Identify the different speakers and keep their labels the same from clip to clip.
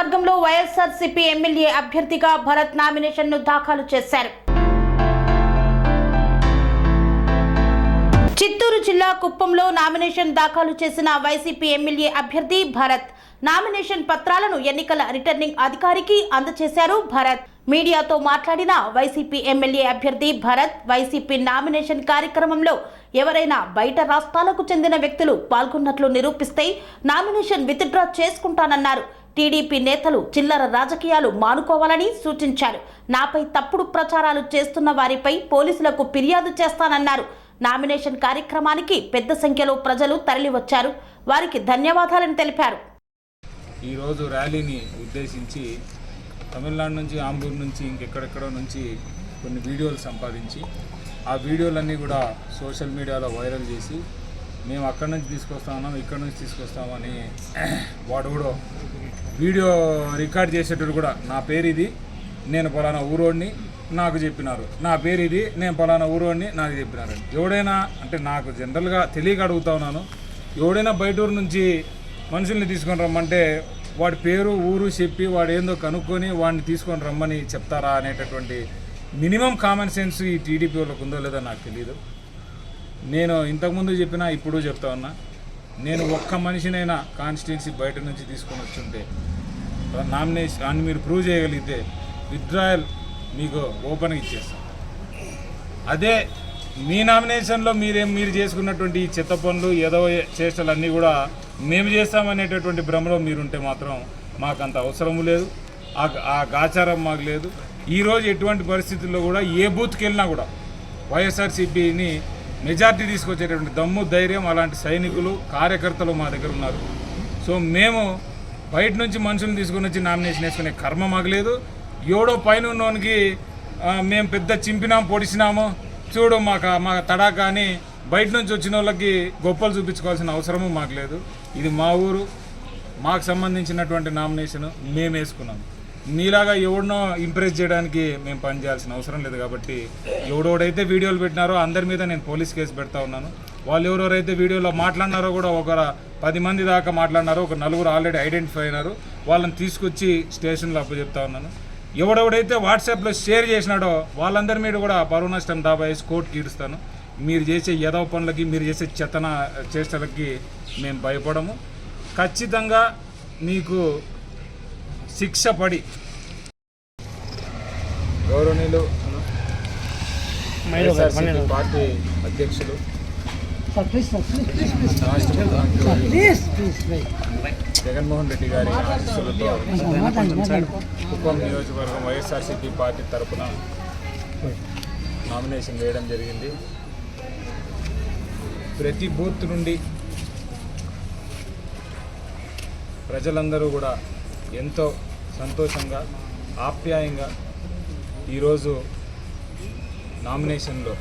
Speaker 1: నియోజకవర్గంలో వైఎస్ఆర్సీపీ ఎమ్మెల్యే అభ్యర్థిగా భరత్ నామినేషన్ను దాఖలు చేశారు. చిత్తూరు జిల్లా కుప్పంలో నామినేషన్ దాఖలు చేసిన వైసీపీ ఎమ్మెల్యే అభ్యర్థి భరత్. నామినేషన్ పత్రాలను ఎన్నికల రిటర్నింగ్ అధికారికి అందజేశారు భరత్. మీడియాతో మాట్లాడిన వైసీపీ ఎమ్మెల్యే అభ్యర్థి భరత్ వైసీపీ నామినేషన్ కార్యక్రమంలో ఎవరైనా బయట రాష్ట్రాలకు చెందిన వ్యక్తులు పాల్గొన్నట్లు నిరూపిస్తే నామినేషన్ విత్డ్రా చేసుకుంటానన్నారు. టీడీపీ నేతలు చిల్లర రాజకీయాలు మానుకోవాలని సూచించారు. నాపై తప్పుడు ప్రచారాలు చేస్తున్న వారిపై పోలీసులకు ఫిర్యాదు చేస్తానన్నారు. నామినేషన్ కార్యక్రమానికి పెద్ద సంఖ్యలో ప్రజలు తరలివచ్చారు. వారికి ధన్యవాదాలను తెలిపారు.
Speaker 2: ఈరోజు ర్యాలీని ఉద్దేశించి తమిళనాడు నుంచి ఆంబూర్ నుంచి ఇంకెక్కడెక్కడో నుంచి కొన్ని వీడియోలు సంపాదించి ఆ వీడియోలన్నీ కూడా సోషల్ మీడియాలో వైరల్ చేసి మేము అక్కడి నుంచి తీసుకొస్తామన్నాం ఇక్కడి నుంచి తీసుకొస్తామని వాడు కూడా వీడియో రికార్డ్ చేసేటప్పుడు కూడా నా పేరు ఇది నేను పలానా ఊరోడిని నాకు చెప్పినారు. నా పేరు ఇది నేను పలానా ఊరోడిని నాకు చెప్పినారు ఎవడైనా అంటే నాకు జనరల్గా తెలియక అడుగుతా ఉన్నాను ఎవడైనా బయట ఊరు నుంచి మనుషుల్ని తీసుకొని రమ్మంటే వాడి పేరు ఊరు చెప్పి వాడు ఏందో కనుక్కొని వాడిని తీసుకొని రమ్మని చెప్తారా అనేటటువంటి మినిమం కామన్ సెన్స్ ఈ టీడీపీ వాళ్ళకు ఉందో లేదో నాకు తెలియదు నేను ఇంతకుముందు చెప్పినా ఇప్పుడు చెప్తా ఉన్నా. నేను ఒక్క మనిషినైనా కాన్స్టిట్యున్సీ బయట నుంచి తీసుకొని వచ్చుంటే నామినేషన్ అని మీరు ప్రూవ్ చేయగలిగితే విత్డ్రాయల్ మీకు ఓపెన్గా ఇచ్చేస్తాం. అదే మీ నామినేషన్లో మీరేం మీరు చేసుకున్నటువంటి ఈ చెత్త పనులు ఏదో చేష్టలన్నీ కూడా మేము చేస్తామనేటటువంటి భ్రమలో మీరుంటే మాత్రం మాకు అంత అవసరము లేదు. ఆ ఆ గాచారం మాకు లేదు. ఈరోజు ఎటువంటి పరిస్థితుల్లో కూడా ఏ బూత్కి వెళ్ళినా కూడా వైఎస్ఆర్సీపీని మెజార్టీ తీసుకొచ్చేటటువంటి దమ్ము ధైర్యం అలాంటి సైనికులు కార్యకర్తలు మా దగ్గర ఉన్నారు. సో మేము బయట నుంచి మనుషులను తీసుకుని వచ్చి నామినేషన్ వేసుకునే కర్మ మాకు లేదు. ఎవడో పైన ఉన్నోనికి మేము పెద్ద చింపినాం పొడిచినాము. చూడు మాకు మా తడాకా అని బయట నుంచి వచ్చిన వాళ్ళకి గొప్పలు చూపించుకోవాల్సిన అవసరము మాకు లేదు. ఇది మా ఊరు. మాకు సంబంధించినటువంటి నామినేషన్ మేము వేసుకున్నాము నీలాగా ఎవడినో ఇంప్రెస్ చేయడానికి మేము పని చేయాల్సిన అవసరం లేదు కాబట్టి ఎవడెవడైతే వీడియోలు పెట్టినారో అందరి మీద నేను పోలీస్ కేసు పెడతా ఉన్నాను. వాళ్ళు ఎవరెవరైతే వీడియోలో మాట్లాడినారో కూడా ఒక పది మంది దాకా మాట్లాడినారో ఒక నలుగురు ఆల్రెడీ ఐడెంటిఫై అయినారు. వాళ్ళని తీసుకొచ్చి స్టేషన్లో అప్పచెప్తా ఉన్నాను. ఎవడెవడైతే వాట్సాప్లో షేర్ చేసినాడో వాళ్ళందరి మీద కూడా పరువు నష్టం దాబా వేసి కోర్టుకి ఈడుస్తాను మీరు చేసే యదవ పనులకి మీరు చేసే చెత్తన చేష్టలకి మేము భయపడము. ఖచ్చితంగా మీకు శిక్ష పడి గౌరవనీయులు పార్టీ అధ్యక్షులు. జగన్మోహన్ రెడ్డి గారి ఆశీస్సులతో కుప్పం నియోజకవర్గం వైఎస్ఆర్సీపీ పార్టీ తరపున నామినేషన్ వేయడం జరిగింది. ప్రతి బూత్ నుండి ప్రజలందరూ కూడా ఎంతో సంతోషంగా ఆప్యాయంగా ఈరోజు నామినేషన్లో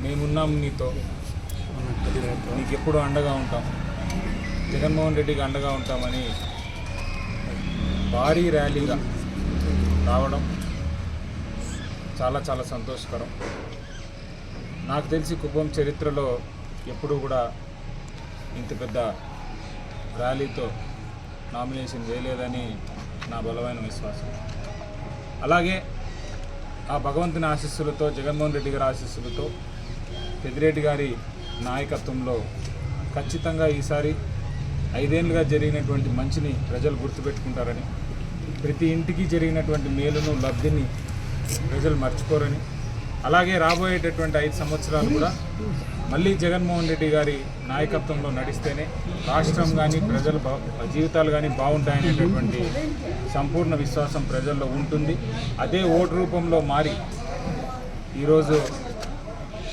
Speaker 2: మేమున్నాం నీతో. నీకు ఎప్పుడు అండగా ఉంటాం. జగన్మోహన్ రెడ్డికి అండగా ఉంటామని భారీ ర్యాలీగా రావడం చాలా చాలా సంతోషకరం. నాకు తెలిసి కుప్పం చరిత్రలో ఎప్పుడూ కూడా ఇంత పెద్ద ర్యాలీతో నామినేషన్ వేయలేదని నా బలమైన విశ్వాసం. అలాగే ఆ భగవంతుని ఆశీస్సులతో జగన్మోహన్ రెడ్డి గారి ఆశీస్సులతో పెద్దిరెడ్డి గారి నాయకత్వంలో ఖచ్చితంగా ఈసారి ఐదేళ్ళుగా జరిగినటువంటి మంచిని ప్రజలు గుర్తుపెట్టుకుంటారని ప్రతి ఇంటికి జరిగినటువంటి మేలును లబ్ధిని ప్రజలు మర్చిపోరని అలాగే రాబోయేటటువంటి ఐదు సంవత్సరాలు కూడా మళ్ళీ జగన్మోహన్ రెడ్డి గారి నాయకత్వంలో నడిస్తేనే రాష్ట్రం కానీ ప్రజల బా- జీవితాలు కానీ బాగుంటాయనేటటువంటి సంపూర్ణ విశ్వాసం ప్రజల్లో ఉంటుంది. అదే ఓటు రూపంలో మారి ఈరోజు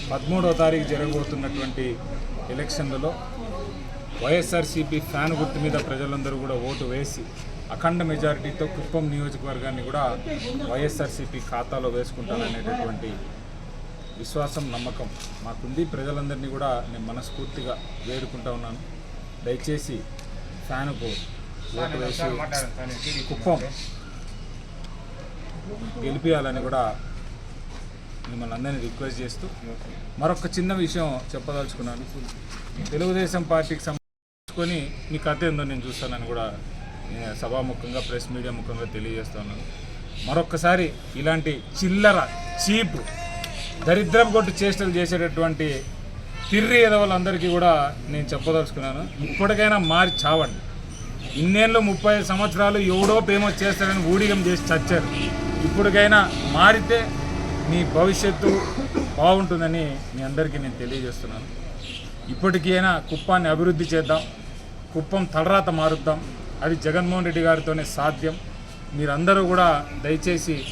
Speaker 2: పదమూడవ తారీఖు జరగబోతున్నటువంటి ఎలక్షన్లలో వైఎస్ఆర్సీపీ ఫ్యాన్ గుర్తు మీద ప్రజలందరూ కూడా ఓటు వేసి అఖండ మెజారిటీతో కుప్పం నియోజకవర్గాన్ని కూడా వైఎస్ఆర్సీపీ ఖాతాలో వేసుకుంటారనేటటువంటి విశ్వాసం నమ్మకం మాకుంది. ప్రజలందరినీ కూడా నేను మనస్ఫూర్తిగా వేడుకుంటా ఉన్నాను. దయచేసి ఫ్యాన్కు ఓటు వేసి కుప్పం గెలిపించాలని కూడా మిమ్మల్ని అందరినీ రిక్వెస్ట్ చేస్తూ మరొక చిన్న విషయం చెప్పదలుచుకున్నాను. తెలుగుదేశం పార్టీకి సంబంధించుకొని మీ కథ ఏందో నేను చూస్తానని కూడా సభాముఖంగా ప్రెస్ మీడియా ముఖంగా తెలియజేస్తున్నాను మరొక్కసారి ఇలాంటి చిల్లర చీప్ దరిద్రం కొట్టి చేష్టలు చేసేటటువంటి తిర్రి ఎదవలందరికీ కూడా నేను చెప్పదలుచుకున్నాను. ఇప్పటికైనా మారి చావండి. ఇన్నేళ్ళు ముప్పై ఐదు సంవత్సరాలు ఎవడో ఫేమస్ చేస్తారని ఊడిగం చేసి చచ్చారు. ఇప్పటికైనా మారితే మీ భవిష్యత్తు బాగుంటుందని మీ అందరికీ నేను తెలియజేస్తున్నాను. ఇప్పటికైనా కుప్పాన్ని అభివృద్ధి చేద్దాం. కుప్పం తలరాత మారుద్దాం. అది జగన్మోహన్ రెడ్డి గారితోనే సాధ్యం. మీరందరూ కూడా దయచేసి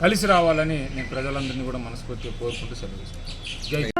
Speaker 2: కలిసి రావాలని నేను ప్రజలందరినీ కూడా మనస్ఫూర్తిగా కోరుకుంటూ సెలవు జై